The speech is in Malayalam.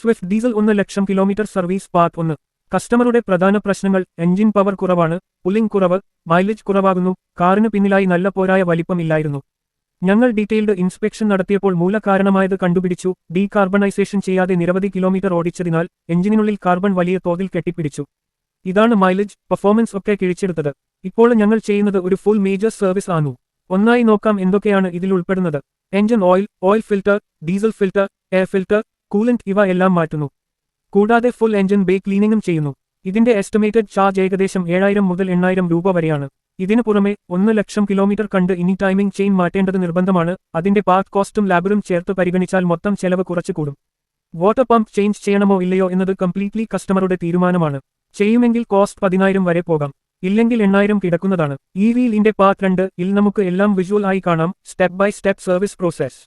സ്വിഫ്റ്റ് ഡീസൽ ഒന്ന് ലക്ഷം കിലോമീറ്റർ സർവീസ് പാത്ത് ഒന്ന്. കസ്റ്റമറുടെ പ്രധാന പ്രശ്നങ്ങൾ എഞ്ചിൻ പവർ കുറവാണ് പുല്ലിംഗ് കുറവ് മൈലേജ് കുറവാകുന്നു കാറിന് പിന്നിലായി നല്ല പോരായ വലിപ്പമില്ലായിരുന്നു. ഞങ്ങൾ ഡീറ്റെയിൽഡ് ഇൻസ്പെക്ഷൻ നടത്തിയപ്പോൾ മൂലകാരണമായത് കണ്ടുപിടിച്ചു ഡീകാർബണൈസേഷൻ ചെയ്യാതെ നിരവധി കിലോമീറ്റർ ഓടിച്ചതിനാൽ എഞ്ചിനുള്ളിൽ കാർബൺ വലിയ തോതിൽ കെട്ടിപ്പിടിച്ചു. ഇതാണ് മൈലേജ് പെർഫോമൻസ് ഒക്കെ കിഴിച്ചെടുത്തത്. ഇപ്പോൾ ഞങ്ങൾ ചെയ്യുന്നത് ഒരു ഫുൾ മേജർ സർവീസ് ആണു. ഒന്നായി നോക്കാം എന്തൊക്കെയാണ് ഇതിൽ ഉൾപ്പെടുന്നത്. Engine oil oil filter diesel filter air filter coolant ഇവ എല്ലാം മാറ്റുന്നു. കൂടാതെ ഫുൾ എഞ്ചിൻ ബേ ക്ലീനിങ്ങും ചെയ്യുന്നു. ഇതിന്റെ എസ്റ്റിമേറ്റഡ് ചാർജ് ഏകദേശം ഏഴായിരം മുതൽ എണ്ണായിരം രൂപ വരെയാണ്. ഇതിനു പുറമെ ഒന്ന് ലക്ഷം കിലോമീറ്റർ കണ്ട് ഇനി ടൈമിംഗ് ചെയിൻ മാറ്റേണ്ടത് നിർബന്ധമാണ്. അതിന്റെ പാർട്ട് കോസ്റ്റും ലാബറും ചേർത്ത് പരിഗണിച്ചാൽ മൊത്തം ചെലവ് കുറച്ചു കൂടും. വാട്ടർ പമ്പ് ചേഞ്ച് ചെയ്യണമോ ഇല്ലയോ എന്നത് കംപ്ലീറ്റ്ലി കസ്റ്റമറുടെ തീരുമാനമാണ്. ചെയ്യുമെങ്കിൽ കോസ്റ്റ് പതിനായിരം വരെ പോകാം. ഇല്ലെങ്കിൽ എണ്ണായിരം കിടക്കുന്നതാണ്. ഈ വീലിന്റെ പാർട്ട് രണ്ട് ഇൽ നമുക്ക് എല്ലാം വിഷ്വൽ ആയി കാണാം. Step by step service process